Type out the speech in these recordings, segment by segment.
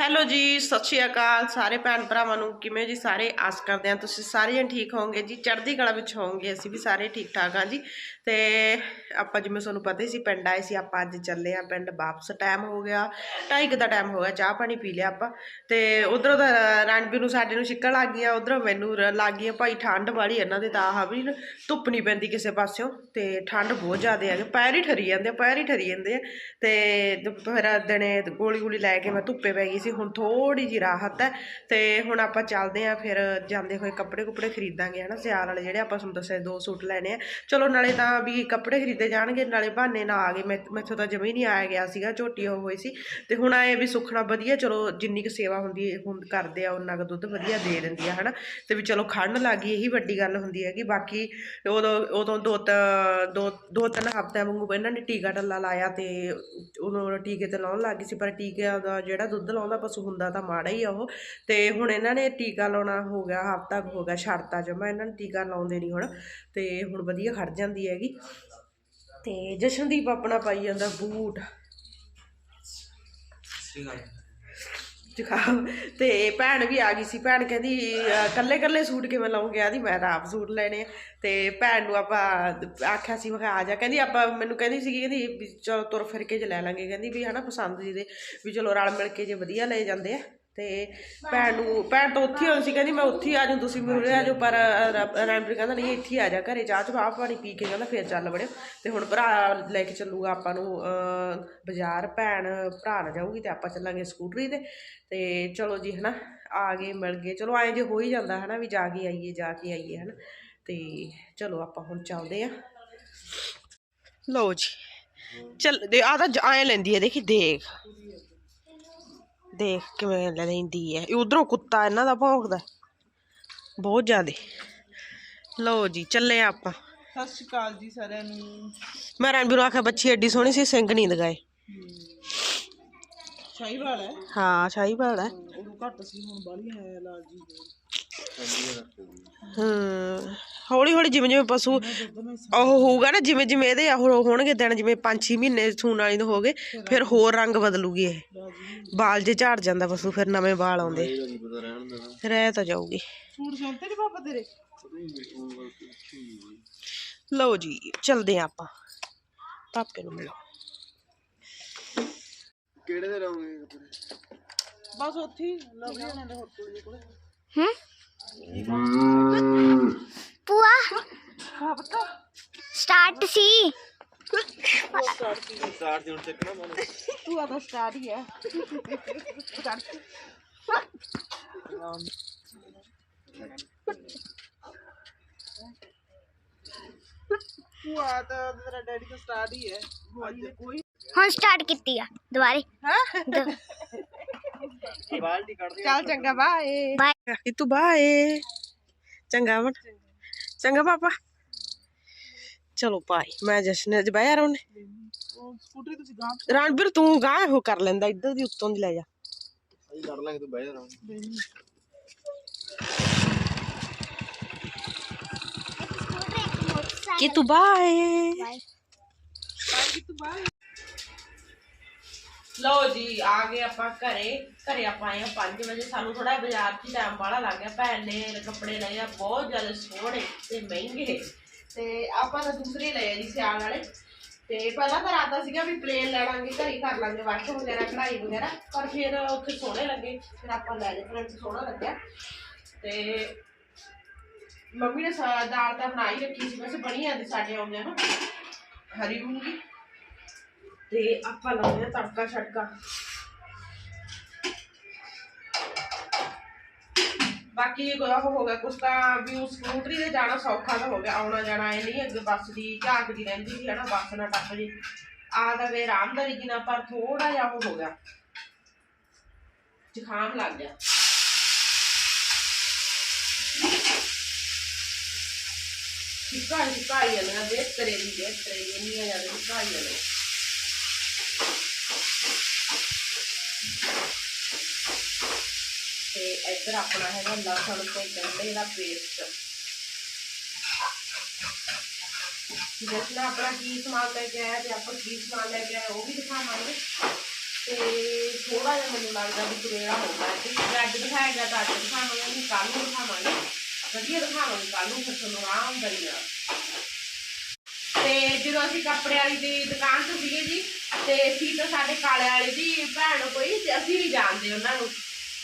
Hello ਜੀ ਸਤਿ ਸ਼੍ਰੀ ਅਕਾਲ ਸਾਰੇ ਭੈਣ ਭਰਾਵਾਂ ਨੂੰ। ਕਿਵੇਂ ਜੀ ਸਾਰੇ? ਆਸ ਕਰਦੇ ਹਾਂ ਤੁਸੀਂ ਸਾਰੇ ਜਣ ਠੀਕ ਹੋਵੋਗੇ ਜੀ। ਚੜ੍ਹਦੀ ਕਲਾ ਵਿੱਚ ਹੋਵੋਗੇ ਅਸੀਂ ਵੀ ਸਾਰੇ ਠੀਕ ਠਾਕ ਹਾਂ ਜੀ। ਤੇ ਆਪਾਂ ਜਿਵੇਂ ਤੁਹਾਨੂੰ ਪਤਾ ਹੀ ਸੀ ਪਿੰਡ ਆਏ ਸੀ ਆਪਾਂ ਅੱਜ ਚੱਲੇ ਆ ਪਿੰਡ ਵਾਪਸ ਟਾਈਮ ਹੋ ਗਿਆ। ਢਾਈ ਕੁ ਦਾ ਟਾਈਮ ਹੋ ਗਿਆ ਚਾਹ ਪਾਣੀ ਪੀ ਲਿਆ ਆਪਾਂ। ਤੇ ਉਧਰੋਂ ਤਾਂ ਰਣਬੀਰ ਨੂੰ ਸਾਡੇ ਨੂੰ ਛਿੱਕਣ ਲੱਗ ਗਈਆਂ ਉਧਰੋਂ ਮੈਨੂੰ ਲੱਗ ਗਈਆਂ ਭਾਈ ਠੰਡ ਵਾਲੀ ਇਹਨਾਂ ਦੇ ਤਾਂ ਆਹ ਵੀ ਨਾ ਧੁੱਪ ਨਹੀਂ ਪੈਂਦੀ ਕਿਸੇ ਪਾਸਿਓਂ। ਤੇ ਠੰਡ ਬਹੁਤ ਜ਼ਿਆਦਾ ਹੈ ਪੈਰ ਹੀ ਠਰੀ ਜਾਂਦੇ ਆ, ਪੈਰ ਹੀ ਠਰੀ ਜਾਂਦੇ ਆ। ਤੇ ਫਿਰ ਦਿਨੇ ਗੋਲੀ ਗੋਲੀ ਲੈ ਕੇ ਮੈਂ ਧੁੱਪੇ ਪੈ ਗਈ ਸੀ ਹੁਣ ਥੋੜੀ ਜਿਹੀ ਰਾਹਤ ਹੈ ਤੇ ਹੁਣ ਆਪਾਂ ਚੱਲਦੇ ਆ ਫਿਰ ਜਾਂਦੇ ਹੋਏ ਕੱਪੜੇ ਕੁਪੜੇ ਖਰੀਦਾਂਗੇ ਹਨਾ ਸਿਆਲ ਵਾਲੇ ਜਿਹੜੇ ਆਪਾਂ ਤੁਹਾਨੂੰ ਦੱਸਿਆ ਦੋ ਸੂਟ ਲੈਣੇ ਆ। ਚਲੋ ਨਾਲੇ ਤਾਂ ਵੀ ਕੱਪੜੇ ਖਰੀਦੇ ਜਾਣਗੇ, ਨਾਲੇ ਬਹਾਨੇ ਨਾ ਆ ਗਏ। ਮੈਂ, ਮੈਥੋਂ ਤਾਂ ਜਮੀ ਨਹੀਂ ਆਇਆ ਗਿਆ ਸੀਗਾ, ਝੋਟੀ ਉਹ ਹੋਈ ਸੀ। ਤੇ ਹੁਣ ਆਏ ਵੀ ਸੁਖਣਾ ਵਧੀਆ, ਚਲੋ ਜਿੰਨੀ ਕੁ ਸੇਵਾ ਹੁੰਦੀ ਹੁਣ ਕਰਦੇ ਆ ਉਹਨਾਂ ਕੁ ਦੁੱਧ ਵਧੀਆ ਦੇ ਦਿੰਦੀ ਆ ਹਨਾ ਤੇ ਵੀ ਚਲੋ ਖੜਨ ਲੱਗੀ ਇਹੀ ਵੱਡੀ ਗੱਲ ਹੁੰਦੀ ਹੈ ਕਿ ਬਾਕੀ ਉਦੋਂ ਉਦੋਂ ਦੋ ਤ- ਦੋ ਦੋ ਤਿੰਨ ਹਫ਼ਤਿਆਂ ਵਾਂਗੂ ਇਹਨਾਂ ਨੇ ਟੀਕਾ ਟੱਲਾ ਲਾਇਆ ਤੇ ਉਦੋਂ ਟੀਕੇ ਤੇ ਲਾਉਣ ਲੱਗ ਗਈ ਸੀ, ਪਰ ਟੀਕੇ ਦਾ ਜਿਹੜਾ ਦੁੱਧ ਲਾਉਂਦਾ ਪਸ਼ੂ ਹੁੰਦਾ ਤਾਂ ਮਾੜਾ ਹੀ ਆ ਉਹ। ਤੇ ਹੁਣ ਇਹਨਾਂ ਨੇ ਟੀਕਾ ਲਾਉਣਾ ਹੋ ਗਿਆ, ਹਫ਼ਤਾ ਹੋ ਗਿਆ ਛੱਡਤਾ ਜਮਾ, ਇਹਨਾਂ ਨੂੰ ਟੀਕਾ ਲਾਉਂਦੇ ਨਹੀਂ ਹੁਣ। ਤੇ ਹੁਣ ਵਧੀਆ ਖੜ ਜਾਂਦੀ ਹੈਗੀ। ਤੇ ਜਸ਼ਨਦੀਪ ਆਪਣਾ ਪਾਈ ਜਾਂਦਾ ਬੂਟ। ਜ਼ੁਕਾਮ ਤੇ ਭੈਣ ਵੀ ਆ ਗਈ ਸੀ। ਭੈਣ ਕਹਿੰਦੀ ਅਹ, ਕੱਲੇ ਕੱਲੇ ਸੂਟ ਕਿਵੇਂ ਲਾਉਂਗੇ? ਆਦੀ ਮੈਂ ਤਾਂ ਆਪ ਸੂਟ ਲੈਣੇ ਆ। ਤੇ ਭੈਣ ਨੂੰ ਆਪਾਂ ਆਖਿਆ ਸੀ ਮੈਂ ਕਿਹਾ ਆ ਜਾ। ਕਹਿੰਦੀ ਆਪਾਂ ਮੈਨੂੰ ਕਹਿੰਦੀ ਸੀ ਕਹਿੰਦੀ ਵੀ ਚਲੋ ਤੁਰ ਫਿਰ ਕੇ ਜੇ ਲੈ ਲਾਂਗੇ। ਕਹਿੰਦੀ ਵੀ ਹਨਾ ਪਸੰਦ ਜੀ ਦੇ ਵੀ ਚਲੋ ਰਲ ਮਿਲ ਕੇ ਜੇ ਵਧੀਆ ਲੈ ਜਾਂਦੇ ਆ। ਤੇ ਭੈਣ ਨੂੰ ਭੈਣ ਤਾਂ ਉੱਥੇ ਹੀ ਹੋਈ ਸੀ ਕਹਿੰਦੀ ਮੈਂ ਉੱਥੇ ਹੀ ਆ ਜਾਊਂ ਤੁਸੀਂ ਮੇਰੇ ਆ ਜਾਓ ਪਰ ਰਣਬੀਰ ਕਹਿੰਦਾ ਨਹੀਂ ਇੱਥੇ ਆ ਜਾ ਘਰੇ ਚਾਹ ਚਾਹ ਪਾਣੀ ਪੀ ਕੇ ਕਹਿੰਦਾ ਫਿਰ ਚੱਲ ਵੜਿਓ। ਤੇ ਹੁਣ ਭਰਾ ਲੈ ਕੇ ਚੱਲੂਗਾ ਆਪਾਂ ਨੂੰ ਅਹ, ਬਾਜ਼ਾਰ ਭੈਣ ਭਰਾ ਨਾਲ ਜਾਊਗੀ ਤੇ ਆਪਾਂ ਚੱਲਾਂਗੇ ਸਕੂਟਰੀ ਤੇ। ਤੇ ਚਲੋ ਜੀ ਹਨਾ ਆ ਗਏ ਮਿਲ ਗਏ। ਚਲੋ ਐਂ ਜੇ ਹੋ ਹੀ ਜਾਂਦਾ ਹਨਾ ਵੀ ਜਾ ਕੇ ਆਈਏ ਜਾ ਕੇ ਆਈਏ ਹਨਾ। ਤੇ ਚਲੋ ਆਪਾਂ ਹੁਣ ਚੱਲਦੇ ਆ। ਲਓ ਜੀ ਚੱਲ ਦੇ ਆ ਤਾਂ ਐਂ ਲੈਂਦੀ ਹੈ ਦੇਖੀ ਦੇਖ। ਦੇਖ ਕਿਵੇਂ ਲੈ ਲੈਂਦੀ ਹੈ ਇਹ ਉਧਰੋਂ ਕੁੱਤਾ ਇਹਨਾਂ ਦਾ ਭੌਂਕਦਾ ਬਹੁਤ ਜ਼ਿਆਦੇ। ਲਓ ਜੀ ਚੱਲੇ ਆਪਾਂ। ਸਤਿ ਸ਼੍ਰੀ ਅਕਾਲ ਜੀ ਸਾਰਿਆਂ ਨੂੰ। ਮੈਂ ਰਣਬੀਰ ਨੂੰ ਆਖਿਆ ਬੱਚੀ ਐਡੀ ਸੋਹਣੀ ਸੀ ਸਿੰਘ ਨਹੀਂ ਲਗਾਏ। ਸ਼ਾਹੀਵਾਲ ਹੈ ਹਾਂ ਸ਼ਾਹੀਵਾਲ ਹੈ ਉਦੋਂ ਘੱਟ ਸੀ ਹੁਣ ਬਾਲੀ ਹੈ ਲਾਲ ਜੀ। ਹੂੰ। ਹੌਲੀ ਹੌਲੀ ਜਿਵੇਂ ਜਿਵੇਂ ਪਸ਼ੂ ਉਹ ਹੋਊਗਾ ਨਾ ਜਿਵੇਂ ਜਿਵੇਂ ਇਹਦੇ ਉਹ ਹੋਣਗੇ ਦਿਨ ਜਿਵੇਂ 5-6 ਮਹੀਨੇ ਸੂਣ ਵਾਲੀ ਨੂੰ ਹੋ ਗਏ ਫਿਰ ਹੋਰ ਰੰਗ ਬਦਲੂਗੀ ਇਹ। ਬਾਲ ਜੇ ਝੜ ਜਾਂਦਾ ਪਸ਼ੂ ਫਿਰ ਨਵੇਂ ਵਾਲ ਆਉਂਦੇ। ਰਹਿ ਤਾਂ ਜਾਊਗੀ। ਸੂਟ ਸਿਉਂਤੇ ਨਹੀਂ ਪਾਪਾ ਤੇਰੇ? ਲਓ ਜੀ ਚਲਦੇ ਆ ਆਪਾਂ। ਪਾਪੇ ਨੂੰ ਮਿਲੋ। ਕਿਹੜੇ ਦੇ ਰਹੋਗੇ ਬਸ ਉੱਥੇ ਹੀ। ਲਵਲੀ ਹੋਣਾ ਦੇ ਹੋਟਲ ਦੇ ਕੋਲੇ। ਪੁਆ ਹਾਂ ਸਟਾਰਟ ਸੀ। ਸਟਾਰਟ ਜੁਣ ਚੱਕਣਾ ਮੈਨੂੰ ਤੂੰ ਆਦਾ ਸਟਾਰਟ ਹੀ ਹੈ ਤੂੰ ਆ ਤਾਂ ਤੇਰਾ ਡੈਡੀ ਤਾਂ ਸਟਾਰਟ ਹੀ ਹੈ ਅੱਜ ਕੋਈ ਹੁਣ ਸਟਾਰਟ ਕੀਤੀ ਆ ਦੁਬਾਰੇ। ਦ- ਬਾਲਟੀ ਕੱਢ ਦੇ ਚੱਲ ਚੰਗਾ ਬਾਏ। ਬਾਏ। ਤੂੰ ਬਾਏ। ਚੰਗਾ ਮਨ ਚੰਗਾ ਪਾਪਾ। ਚਲੋ ਬਾਏ ਮੈਂ ਜਸ਼ਨ ਅੱਜ ਰੋਣੇ ਉਹ ਸਕੂਟਰੀ ਤੁਸੀਂ ਗਾਂ ਰਣਬੀਰ ਤੂੰ ਗਾਂ ਉਹ ਕਰ ਲੈਂਦਾ ਇੱਧਰ ਦੀ ਉੱਤੋਂ ਦੀ ਲੈ ਜਾ। ਅਸੀਂ ਕਰ ਲਾਂਗੇ ਤੂੰ ਰਹਾਂ ਕਿ ਤੂੰ ਬਾਏ ਲਓ ਜੀ, ਆ ਗਏ ਆਪਾਂ ਘਰੇ। ਘਰੇ ਆਪਾਂ ਆਏ ਆ 5 ਵਜੇ। ਸਾਨੂੰ ਥੋੜਾ ਬਾਜ਼ਾਰ 'ਚ ਟਾਈਮ ਬਾਹਲਾ ਲੱਗ ਗਿਆ। ਭੈਣ ਨੇ ਕੱਪੜੇ ਲਏ ਆ, ਬਹੁਤ ਜ਼ਿਆਦਾ ਸੋਹਣੇ ਤੇ ਮਹਿੰਗੇ। ਤੇ ਆਪਾਂ ਤਾਂ ਦੂਸਰੇ ਲਏ ਆ ਜੀ ਸਿਆਲ ਵਾਲੇ। ਤੇ ਪਹਿਲਾਂ ਤਾਂ ਰਾਤਾ ਸੀਗਾ ਵੀ ਪਲੇਨ ਲੈ ਲਾਂਗੇ, ਘਰੇ ਹੀ ਕਰ ਲਾਂਗੇ ਵਾਸ਼ ਵਗੈਰਾ, ਕਢਾਈ ਵਗੈਰਾ। ਪਰ ਫਿਰ ਉੱਥੇ ਸੋਹਣੇ ਲੱਗੇ। ਫਿਰ ਆਪਾਂ ਲੈ ਲਏ ਫਿਰ ਸੋਹਣਾ ਲੱਗਿਆ। ਤੇ ਮੰਮੀ ਨੇ ਸਾ- ਦਾਲ ਤਾਂ ਬਣਾਈ ਰੱਖੀ ਸੀ ਵੈਸੇ ਬਣੀ ਜਾਂਦੀ ਸਾਡੇ ਆਉਂਦੇ ਨੂੰ। ਹਰੀ ਮੂੰਗੀ ਤੇ ਆਪਾਂ ਲਾਉਂਦੇ ਆ ਤੜਕਾ ਛੜਕਾ ਬਾਕੀ ਉਹ ਹੋ ਗਿਆ ਕੁਛ ਤਾਂ ਵੀ ਉਸ ਸਕੂਟਰੀ ਤੇ ਜਾਣਾ ਸੌਖਾ ਤਾਂ ਹੋ ਗਿਆ ਆਉਣਾ ਜਾਣਾ ਇਹ ਨਹੀਂ ਅੱਗੇ ਬੱਸ ਦੀ ਝਾਕਦੀ ਰਹਿੰਦੀ ਸੀ ਹਨਾ ਬੱਸ ਨਾ ਟੱਪ ਜੇ ਆ ਦਾ ਵੇ ਆਰਾਮਦਾਰੀ ਜੀ ਨਾਲ ਪਰ ਥੋੜਾ ਜਿਹਾ ਉਹ ਹੋ ਗਿਆ ਜ਼ੁਕਾਮ ਲੱਗ ਗਿਆ ਸਿਕਾਈ ਸਿਕਾਈ ਜਾਂਦੀਆਂ ਦੇਖ ਕਰੇ ਦੀ ਦੇਖ ਕਰੇ ਦੀ ਇੰਨੀਆਂ ਜ਼ਿਆਦਾ ਸਿਕਾਈ ਤੇ ਇੱਧਰ ਆਪਣਾ ਹੈਗਾ ਲਸਣ ਤੇ ਗੰਢੇ ਦਾ ਪੇਸਟ ਜਿਸ ਆਪਣਾ ਕੀ ਸਮਾਨ ਲੈ ਕੇ ਆਇਆ ਤੇ ਆਪਾਂ ਕੀ ਸਮਾਨ ਲੈ ਕੇ ਆਏ ਉਹ ਵੀ ਦਿਖਾਵਾਂਗੇ। ਤੇ ਥੋੜਾ ਜਿਹਾ ਮੈਨੂੰ ਲੱਗਦਾ ਵੀ ਸਵੇਰਾ ਹੋਊਗਾ ਤੇ ਅੱਜ ਦਿਖਾਏਗਾ ਤਾਂ ਅੱਜ ਦਿਖਾਵਾਂਗੇ, ਨਹੀਂ ਕੱਲ ਨੂੰ ਦਿਖਾਵਾਂਗੇ। ਵਧੀਆ ਦਿਖਾਵਾਂਗੇ ਕੱਲ ਨੂੰ ਫਿਰ ਤੁਹਾਨੂੰ ਆਰਾਮ ਕਰੀ ਤੇ ਜਦੋਂ ਅਸੀਂ ਕੱਪੜੇ ਵਾਲੀ ਦੀ ਦੁਕਾਨ ਤੋਂ ਸੀਗੇ ਜੀ, ਤੇ ਸੀ ਤਾਂ ਸਾਡੇ ਕਾਲੇ ਵਾਲੇ ਦੀ ਭੈਣ ਕੋਈ, ਤੇ ਅਸੀਂ ਵੀ ਜਾਣਦੇ ਉਹਨਾਂ ਨੂੰ।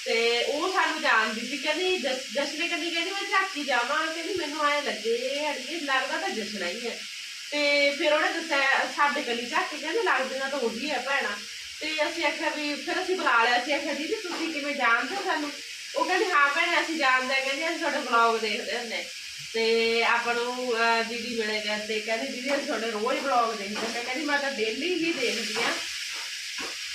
ਤੇ ਉਹ ਸਾਨੂੰ ਜਾਣਦੀ ਸੀ ਕਹਿੰਦੀ ਜਸ, ਜਸਨੇ ਕਹਿੰਦੀ ਕਹਿੰਦੀ ਮੈਂ ਝਾਕੀ ਜਾਵਾਂ, ਕਹਿੰਦੀ ਮੈਨੂੰ ਐ ਲੱਗੇ ਅੜੀਏ ਲੱਗਦਾ ਤਾਂ ਜਸਨਾ ਹੀ ਹੈ। ਤੇ ਫਿਰ ਉਹਨੇ ਦੱਸਿਆ, ਸਾਡੇ ਗਲੀ ਝਾਕ ਕੇ ਕਹਿੰਦੇ ਲੱਗਦੀਆਂ ਤਾਂ ਉਹੀ ਹੈ ਭੈਣਾ। ਤੇ ਅਸੀਂ ਆਖਿਆ ਵੀ, ਫਿਰ ਅਸੀਂ ਬੁਲਾ ਲਿਆ, ਅਸੀਂ ਆਖਿਆ, ਦੀਦੀ, ਤੁਸੀਂ ਕਿਵੇਂ ਜਾਣਦੇ ਹੋ ਸਾਨੂੰ? ਉਹ ਕਹਿੰਦੀ, ਹਾਂ ਭੈਣੇ, ਅਸੀਂ ਜਾਣਦੇ ਹਾਂ। ਕਹਿੰਦੀ, ਅਸੀਂ ਤੁਹਾਡੇ ਬਲੌਗ ਦੇਖਦੇ ਹੁੰਦੇ ਤੇ ਆਪਾਂ ਨੂੰ ਦੀਦੀ ਮਿਲੇ ਗਏ ਤੇ ਕਹਿੰਦੀ, ਦੀਦੀ, ਅਸੀਂ ਤੁਹਾਡੇ ਰੋਜ਼ ਬਲੌਗ ਦੇਖਦੇ ਕਹਿੰਦੀ, ਮੈਂ ਤਾਂ ਡੇਲੀ ਹੀ ਦੇਖਦੀ ਹਾਂ।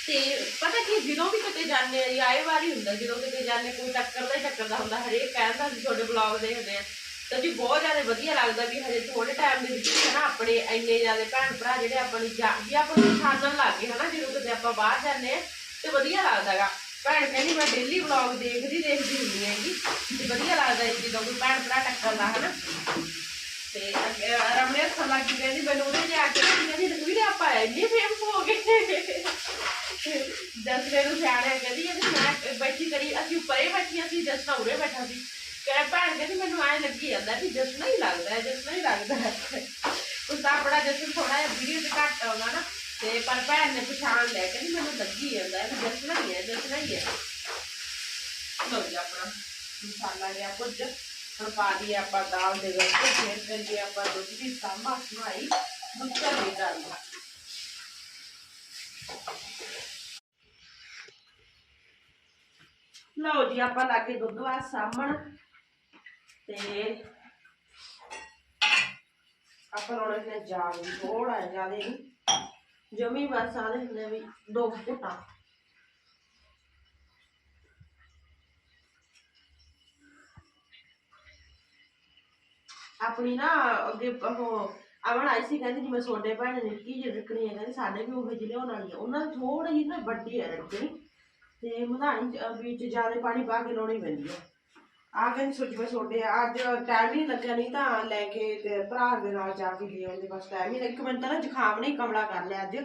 ਤੇ ਪਤਾ ਕੀ, ਜਦੋਂ ਵੀ ਕਿਤੇ ਜਾਂਦੇ ਆ ਜੀ, ਆਏ ਵਾਰੀ ਹੁੰਦਾ, ਜਦੋਂ ਕਿਤੇ ਜਾਂਦੇ, ਕੋਈ ਟੱਕਰਦਾ ਹੀ ਟੱਕਰਦਾ ਹੁੰਦਾ, ਹਰੇਕ ਕਹਿੰਦਾ ਵੀ ਤੁਹਾਡੇ ਬਲੌਗ ਦੇਖਦੇ ਆ। ਤਾਂ ਜੀ ਬਹੁਤ ਜ਼ਿਆਦਾ ਵਧੀਆ ਲੱਗਦਾ ਵੀ ਹਜੇ ਥੋੜੇ ਟਾਈਮ ਦੇ ਵਿੱਚ ਹੈ ਆਪਣੇ ਇੰਨੇ ਜ਼ਿਆਦਾ ਭੈਣ ਭਰਾ ਜਿਹੜੇ ਆਪਾਂ ਨੂੰ ਵੀ ਆਪਾਂ ਨੂੰ ਸਾਧਨ ਲੱਗ ਗਏ, ਹਨਾ, ਜਦੋਂ ਕਿਤੇ ਆਪਾਂ ਬਾਹਰ ਜਾਂਦੇ ਆ, ਤੇ ਵਧੀਆ ਲੱਗਦਾਗਾ ਭੈਣ ਕਹਿੰਦੀ ਮੈਂ ਡੇਲੀ ਵਲੌਗ ਦੇਖਦੀ ਦੇਖਦੀ ਹੁੰਦੀ ਹੈਗੀ, ਤੇ ਵਧੀਆ ਲੱਗਦਾ ਹੈ ਜਦੋਂ ਕੋਈ ਭੈਣ ਭਰਾ ਟੱਕਰਦਾ ਹਨਾ। ਤੇ ਅੱਗੇ ਰਮਣੇ ਹੱਸਣ ਲੱਗ ਗਈ, ਕਹਿੰਦੀ ਮੈਨੂੰ ਉਹਦੇ ਜਾ ਕੇ ਕਹਿੰਦੀ ਰਘਵੀਰ ਆਪਾਂ ਇੰਨੇ ਫੇਮਸ ਹੋ ਗਏ ਜਸਲੇ ਨੂੰ ਸਿਆਣਿਆ ਕਹਿੰਦੀ ਇਹ ਮੈਂ ਬੈਠੀ ਕਰੀ ਅਸੀਂ ਉੱਪਰੇ ਬੈਠੀਆਂ ਸੀ ਜਸਨਾ ਉਰੇ ਬੈਠਾ ਸੀ ਕਹਿੰਦਾ ਭੈਣ ਕਹਿੰਦੀ ਮੈਨੂੰ ਐਂ ਲੱਗੀ ਜਾਂਦਾ ਵੀ ਜਸਨਾ ਹੀ ਲੱਗਦਾ ਹੈ ਜਸਨਾ ਹੀ ਲੱਗਦਾ ਹੈ ਉਸ ਦਾ ਆਪਣਾ ਜਸਨ ਥੋੜਾ ਜਿਹਾ ਵੀਡੀਓ ਤੇ ਘੱਟ ਆਉਂਦਾ ਨਾ ਤੇ ਪਰ ਭੈਣ ਨੇ ਪਛਾਣ ਲਿਆ ਕਹਿੰਦੀ ਮੈਨੂੰ ਲੱਗੀ ਜਾਂਦਾ ਵੀ ਜਸਨਾ ਹੀ ਹੈ ਜਸਨਾ ਹੀ ਹੈ ਲੋ ਜੀ ਆਪਣਾ ਮਸਾਲਾ ਗਿਆ ਕੁਝ ਹੁਣ ਪਾ ਦਈਏ ਆਪਾਂ ਦਾਲ ਦੇ ਵਿੱਚ ਫਿਰ ਕਰੀਏ ਆਪਾਂ ਦੁੱਧ ਦੀ ਸਾਂਭਾ ਸਮਾਈ ਦੁੱਧ ਦੇ ਦਾਲ ਲਓ ਜੀ, ਆਪਾਂ ਲਾ ਕੇ ਦੁੱਧ ਆ ਸਾਹਮਣ ਤੇ ਆਪਾਂ ਲਾਉਣੇ ਨੇ ਜਾਗ ਥੋੜਾ ਜ਼ਿਆਦਾ ਨਹੀਂ, ਜਮੀ ਬਸ ਆਦੇ ਹੁੰਦੇ ਵੀ ਦੋ ਘੁੱਟਾਂ। ਆਪਣੀ ਨਾ ਅੱਗੇ ਉਹ ਅਮਨ ਆਈ ਸੀ ਕਹਿੰਦੀ ਜਿਵੇਂ ਸੋਡੇ ਭੈਣ ਨੇ ਨਿੱਕੀ ਜਿਹੀ ਰੱਖਣੀ ਹੈ, ਕਹਿੰਦੀ ਸਾਡੇ ਵੀ ਉਹ ਜਿਹੇ ਲਿਆਉਣ ਵਾਲੀ ਆ ਉਹਨਾਂ ਦੀ ਥੋੜੀ ਜਿਹੀ ਨਾ ਵੱਡੀ ਹੈ ਰੱਖਣੀ। ਤੇ ਮਧਾਣੀ ਵਿੱਚ ਜ਼ਿਆਦਾ ਪਾਣੀ ਪਾ ਕੇ ਲਾਉਣੀ ਪੈਂਦੀ ਹੈ। ਆ ਕਹਿੰਦੀ ਸੋਚ ਮੈਂ ਸੋਡੇ ਅੱਜ ਟਾਈਮ ਹੀ ਲੱਗਿਆ ਨਹੀਂ ਤਾਂ ਲੈ ਕੇ ਤੇ ਭਰਾ ਦੇ ਨਾਲ ਜਾ ਕੇ ਲੈ ਆਉਂਦੇ, ਬਸ ਟਾਈਮ ਹੀ ਇੱਕ ਮਿੰਟ ਤਾਂ ਨਾ ਜ਼ੁਕਾਮ ਨੇ ਕਮਲਾ ਕਰ ਲਿਆ ਅੱਜ।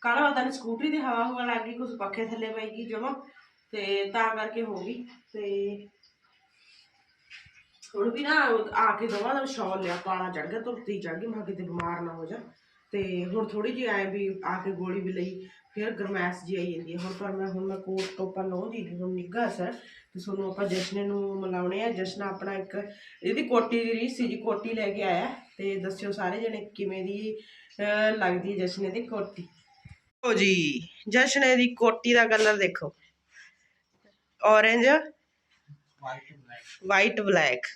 ਕੱਲ ਪਤਾ ਨਹੀਂ ਸਕੂਟਰੀ ਦੀ ਹਵਾ ਹਵਾ ਲੱਗ ਗਈ ਕੁਝ ਪੱਖੇ ਥੱਲੇ ਪੈ ਗਈ ਜਮਾ। ਤੇ ਤਾਂ ਕਰਕੇ ਹੋ ਗਈ। ਤੇ ਹੁਣ ਵੀ ਨਾ ਆ ਕੇ ਦੋਵਾਂ ਦਾ ਸ਼ੌਲ ਲਿਆ ਕਾਲਾ ਚੜ ਗਿਆ ਧੁਰਤੀ ਚੜ ਗਈ ਮੈਂ ਕਿਤੇ ਬਿਮਾਰ ਨਾ ਹੋ ਜਾ। ਤੇ ਹੁਣ ਥੋੜੀ ਜਿਹੀ ਆਏ ਵੀ ਆ ਕੇ ਗੋਲੀ ਵੀ ਲਈ ਫਿਰ ਗਰਮੈਸ਼ ਜੀ ਆਈ ਜਾਂਦੀ ਹੈ। ਹੁਣ ਪਰ ਮੈਂ ਹੁਣ ਮੈਂ ਕੋਟ ਟੋਪਾ ਲਾਉਂਦੀ ਹੁਣ ਨਿੱਘਾ ਸਰ। ਤੇ ਤੁਹਾਨੂੰ ਆਪਾਂ ਜਸ਼ਨੇ ਨੂੰ ਮਿਲਾਉਣੇ ਆ। ਜਸ਼ਨ ਆਪਣਾ ਇੱਕ ਇਹਦੀ ਕੋਟੀ ਦੀ ਰੀਸ ਸੀ ਜੀ ਕੋਟੀ ਲੈ ਕੇ ਆਇਆ। ਤੇ ਦੱਸਿਓ ਸਾਰੇ ਜਣੇ ਕਿਵੇਂ ਦੀ ਲੱਗਦੀ ਹੈ ਜਸ਼ਨੇ ਦੀ ਕੋਟੀ? ਓ ਜੀ ਜਸ਼ਨੇ ਦੀ ਕੋਟੀ ਦਾ ਕਲਰ ਦੇਖੋ। ਔਰੇਂਜ ਵਾਈਟ ਬਲੈਕ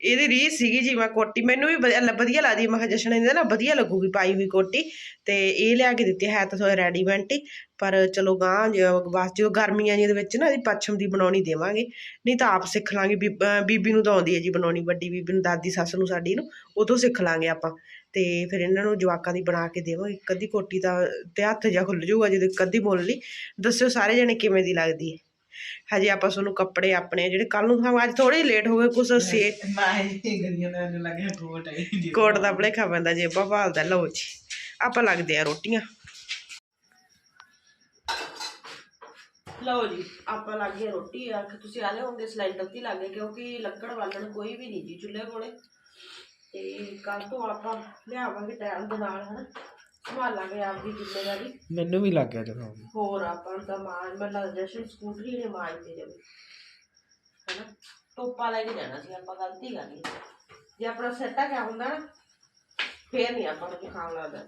ਇਹਦੀ ਰੀਸ ਸੀਗੀ ਜੀ ਮੈਂ ਕੋਟੀ, ਮੈਨੂੰ ਵੀ ਵਧੀਆ ਵਧੀਆ ਲੱਗਦੀ ਮੈਂ ਕਿਹਾ ਜਸ਼ਨ ਇਹਦੇ ਨਾ ਵਧੀਆ ਲੱਗੂਗੀ ਪਾਈ ਹੋਈ ਕੋਟੀ। ਤੇ ਇਹ ਲਿਆ ਕੇ ਦਿੱਤੀ, ਹੈ ਤਾਂ ਥੋੜਾ ਰੈਡੀਮੈਂਟ ਹੀ ਪਰ ਚਲੋ ਗਾਂ ਬਸ ਜੋ ਗਰਮੀਆਂ ਜੀ ਦੇ ਵਿੱਚ ਨਾ ਇਹਦੀ ਪੱਛਮ ਦੀ ਬਣਾਉਣੀ ਦੇਵਾਂਗੇ। ਨਹੀਂ ਤਾਂ ਆਪ ਸਿੱਖ ਲਾਂਗੇ, ਬੀ- ਬੀਬੀ ਨੂੰ ਤਾਂ ਆਉਂਦੀ ਹੈ ਜੀ ਬਣਾਉਣੀ, ਵੱਡੀ ਬੀਬੀ ਨੂੰ, ਦਾਦੀ, ਸੱਸ ਨੂੰ, ਸਾਡੀ ਨੂੰ, ਉਦੋਂ ਸਿੱਖ ਲਾਂਗੇ ਆਪਾਂ। ਤੇ ਫਿਰ ਇਹਨਾਂ ਨੂੰ ਜਵਾਕਾਂ ਦੀ ਬਣਾ ਕੇ ਦੇਵਾਂਗੇ। ਇੱਕ ਅੱਧੀ ਕੋਟੀ ਤਾਂ ਤੇ ਹੱਥ ਜਾ ਖੁੱਲ ਜਾਊਗਾ, ਜਦੋਂ ਇੱਕ ਅੱਧੀ ਬੋਲ ਲਈ। ਦੱਸਿਓ ਸਾਰੇ ਜਣੇ ਕਿਵੇਂ ਦੀ ਲੱਗਦੀ ਹੈ। ਹਜੇ ਆਪਾਂ ਤੁਹਾਨੂੰ ਕੱਪੜੇ ਆਪਣੇ ਜਿਹੜੇ ਕੱਲ ਨੂੰ ਖਾਵਾਂ ਅੱਜ ਥੋੜੇ ਲੇਟ ਹੋ ਗਏ ਕੁਛ ਸੇ ਮੈਂ ਇਹ ਗਲੀਆਂ ਦਾ ਮੈਨੂੰ ਲੱਗਿਆ ਕੋਟ ਹੈ ਕੋਟ ਦਾ ਭਲੇਖਾ ਪੈਂਦਾ ਜੇਬਾਂ ਭਾਲਦਾ ਲਓ ਜੀ ਆਪਾਂ ਲੱਗਦੇ ਆ ਰੋਟੀਆਂ। ਲਓ ਜੀ ਆਪਾਂ ਲੱਗ ਗਏ ਰੋਟੀ ਆ ਕਿ ਤੁਸੀਂ ਆਲੇ ਹੋਗੇ ਸਿਲੰਡਰ ਤੇ ਲੱਗੇ ਕਿਉਂਕਿ ਲੱਕੜ ਬਾਲਣ ਕੋਈ ਵੀ ਨਹੀਂ ਜੀ ਚੁੱਲ੍ਹੇ ਕੋਲੇ। ਤੇ ਕੱਲ ਤੋਂ ਆਪਾਂ ਲਿਆਵਾਂਗੇ ਟਾਈਮ ਦੇ ਨਾਲ ਹਨਾ। ਸੰਭਾਲਾਂਗੇ ਆਪਦੀ ਜ਼ਿੰਮੇਵਾਰੀ। ਮੈਨੂੰ ਵੀ ਲੱਗ ਗਿਆ ਜਦੋਂ। ਹੋਰ ਆਪਾਂ ਨੂੰ ਤਾਂ ਮਾਂ ਮੈਂ ਲੱਗਦਾ ਜਸ਼ਨ ਸਕੂਟਰੀ ਨੇ ਮਾਰ ਦੇ ਜਾਵੇ ਹੈਨਾ? ਟੋਪਾ ਲੈ ਕੇ ਜਾਣਾ ਸੀ ਆਪਾਂ ਗਲਤੀ ਕਰ ਲਈ। ਜੇ ਆਪਣਾ ਸੈੱਟਾ ਕਿਆ ਹੁੰਦਾ ਨਾ ਫੇਰ ਨਹੀਂ ਆਪਾਂ ਨੂੰ ਖਾਣ ਲੱਗਦਾ।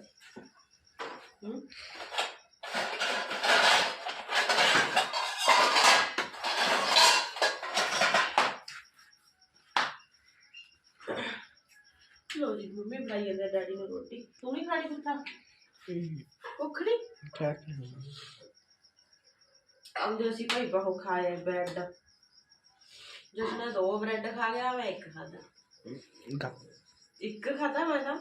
ਹੂੰ? ਲੋ ਜੀ ਮੰਮੀ ਬਣਾਈ ਜਾਂਦੇ ਡੈਡੀ ਨੂੰ ਰੋਟੀ। ਤੂੰ ਨਹੀਂ ਖਾਣੀ ਕੁੱਤਾ ਭੁੱਖ ਨਹੀਂ ਠੀਕ ਆਉਂਦੇ ਅਸੀਂ ਭਾਈ ਬਹੁ ਖਾਏ ਬ੍ਰੈਡ। ਜਿਸਨੇ ਦੋ ਬ੍ਰੈਡ ਖਾ ਗਿਆ ਮੈਂ ਇੱਕ ਖਾਦਾ ਇੱਕ ਖਾਦਾ ਮੈਂ ਤਾਂ।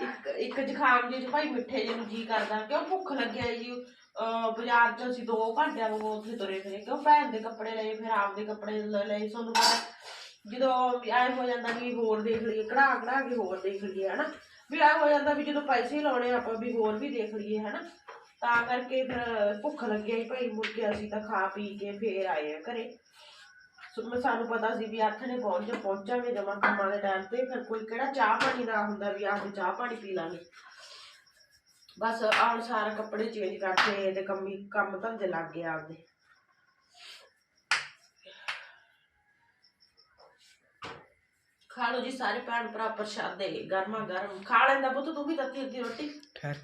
ਇੱਕ ਇੱਕ ਜ਼ੁਕਾਮ ਜੀ ਭਾਈ ਮਿੱਠੇ ਜਿਹੇ ਨੂੰ ਜੀ ਕਰਦਾ ਕਿਉਂ ਭੁੱਖ ਲੱਗਿਆ ਜੀ? ਬਾਜ਼ਾਰ ਚ ਅਸੀਂ ਦੋ ਘੰਟਿਆਂ ਨੂੰ ਉੱਥੇ ਤੁਰੇ ਫਿਰੇ ਕਿਉਂ ਭੈਣ ਦੇ ਕੱਪੜੇ ਲਏ ਫਿਰ ਆਪਦੇ ਕੱਪੜੇ ਲ- ਲਏ ਤੁਹਾਨੂੰ ਪਤਾ। ਜਦੋਂ ਐ ਹੋ ਜਾਂਦਾ ਵੀ ਹੋਰ ਦੇਖ ਲਈਏ ਕਢਾ ਕਢਾ ਕੇ ਹੋਰ ਦੇਖ ਲਈਏ ਹਨਾ? ਵੀ ਐ ਹੋ ਜਾਂਦਾ ਵੀ ਜਦੋਂ ਪੈਸੇ ਲਾਉਣੇ ਆ, ਆਪਾਂ ਵੀ ਹੋਰ ਵੀ ਦੇਖ ਲਈਏ, ਹਨਾ? ਤਾਂ ਕਰਕੇ ਫਿਰ ਭੁੱਖ ਲੱਗੀ ਆਈ ਭਾਈ, ਮੁੜ ਕੇ ਅਸੀਂ ਤਾਂ ਖਾ ਪੀ ਕੇ ਫੇਰ ਆਏ ਆ ਘਰੇ। ਸੋ ਸਾਨੂੰ ਪਤਾ ਸੀ ਵੀ ਅੱਠ ਨੇ ਪਹੁੰਚ, ਪਹੁੰਚਾਂਗੇ ਜਮਾ ਕੰਮਾਂ ਦੇ ਟਾਈਮ ਤੇ, ਫਿਰ ਕੋਈ ਕਿਹੜਾ ਚਾਹ ਪਾਣੀ ਦਾ ਹੁੰਦਾ ਵੀ ਆਹ ਚਾਹ ਪਾਣੀ ਪੀ ਲਾਂਗੇ। ਬਸ ਆਉਣ ਸਾਰਾ ਕੱਪੜੇ ਚੇਂਜ ਕਰਕੇ ਤੇ ਕੰਮੀ ਕੰਮ ਧੰਦੇ ਲੱਗ ਗਏ ਆਪਦੇ। ਖਾ ਲਓ ਜੀ ਸਾਰੇ ਭੈਣ ਭਰਾ ਪ੍ਰਸ਼ਾਦੇ ਗਰਮਾ ਗਰਮ। ਖਾ ਲੈਂਦਾ ਪੁੱਤ ਤੂੰ ਵੀ ਤੱਤੀ ਅੱਧੀ ਰੋਟੀ। ਠਹਿਰ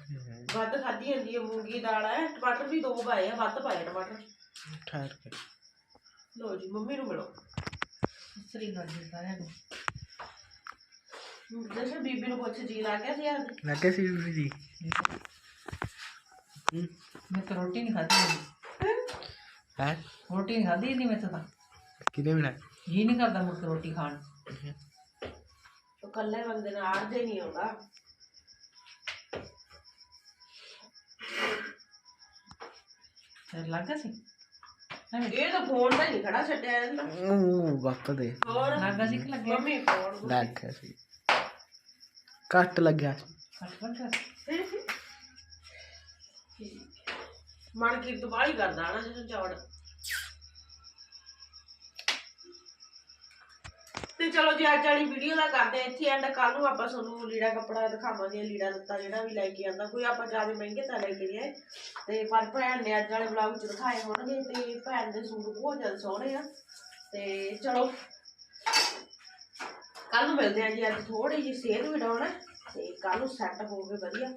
ਵੱਧ ਖਾਧੀ ਜਾਂਦੀ ਹੈ ਮੂੰਗੀ ਦਾਲ ਹੈ। ਟਮਾਟਰ ਵੀ ਦੋ ਪਾਏ ਆ ਵੱਧ ਪਾਏ ਟਮਾਟਰ। ਠਹਿਰ ਕੇ। ਲੋ ਜੀ ਮੰਮੀ ਨੂੰ ਮਿਲੋ। ਸ੍ਰੀ ਗਾਜੀ ਸਾਰਿਆਂ ਨੂੰ। ਜਸ਼ਨ ਬੀਬੀ ਨੂੰ ਪੁੱਛ ਜੀ ਲਾ ਗਿਆ ਸੀ ਯਾਰ ਲੱਗੇ ਸੀ ਵੀ ਜੀ। ਮੈਂ ਤਾਂ ਰੋਟੀ ਨਹੀਂ ਖਾਧੀ ਹੈ? ਰੋਟੀ ਨਹੀਂ ਖਾਧੀ ਨਹੀਂ ਮੈਂ ਤਾਂ। ਕਿਨੇ ਮਿਲਾ ਜੀ ਨਹੀਂ ਕਰਦਾ ਕੇ ਰੋਟੀ ਖਾਣ। ਉਹ ਕੱਲੇ ਬੰਦੇ ਨਾਲ ਆੜਦੇ ਨਹੀਂ ਆਉਂਦਾ। ਤੇ ਲੱਗਾ ਸੀ? ਐਵੇਂ ਇਹ ਤਾਂ ਫੋਨ ਤਾਂ ਨਹੀਂ ਖੜਾ ਛੱਡਿਆ ਜਾਂਦਾ ਉਹ ਗੱਪ ਦੇ। ਹੋਰ? ਲੱਗਾ ਸੀ ਕਿ ਲੱਗਿਆ? ਮੰਮੀ ਫੋਨ ਲੱਗ ਸੀ। ਕੱਟ ਲੱਗਿਆ ਸੀ। ਕੱਟ ਲੱਗਾ ਮਨ ਕੀ ਦੁਬਾਰੀ ਕਰਦਾ ਨਾ ਜਦੋਂ ਚੌੜ। ਤੇ ਚਲੋ ਜੀ ਅੱਜ ਵਾਲੀ ਵੀਡੀਓ ਦਾ ਕਰਦੇ ਹਾਂ, ਇੱਥੇ ਐਂਡ ਕੱਲ ਨੂੰ ਆਪਾਂ ਤੁਹਾਨੂੰ ਲੀੜਾ ਕੱਪੜਾ ਦਿਖਾਵਾਂਗੇ, ਲੀੜਾ ਲੱਤਾ ਜਿਹੜਾ ਵੀ ਲੈ ਕੇ ਆਂਦਾ ਕੋਈ ਆਪਾਂ ਜ਼ਿਆਦਾ ਮਹਿੰਗੇ ਤਾਂ ਲੈ ਕੇ ਨਹੀਂ ਆਏ। ਤੇ ਪਰ ਭੈਣ ਨੇ ਅੱਜ ਵਾਲੇ ਵਲੌਗ ਚ ਦਿਖਾਏ ਹੋਣਗੇ ਤੇ ਭੈਣ ਦੇ ਸੂਟ ਬਹੁਤ ਜ਼ਿਆਦਾ ਸੋਹਣੇ ਆ। ਤੇ ਚਲੋ ਕੱਲ ਨੂੰ ਮਿਲਦੇ ਆ ਜੀ, ਅੱਜ ਥੋੜੀ ਜਿਹੀ ਸਿਹਤ ਵੀ ਡਾਉਣ ਹੈ ਤੇ ਕੱਲ ਨੂੰ ਸੈੱਟ ਹੋਵੇ ਵਧੀਆ।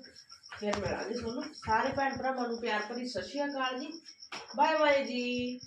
ਫਿਰ ਮਿਲਾਂਗੇ ਤੁਹਾਨੂੰ। ਸਾਰੇ ਭੈਣ ਭਰਾਵਾਂ ਨੂੰ ਪਿਆਰ ਭਰੀ ਸਤਿ ਸ਼੍ਰੀ ਅਕਾਲ ਜੀ। ਬਾਏ ਬਾਏ ਜੀ।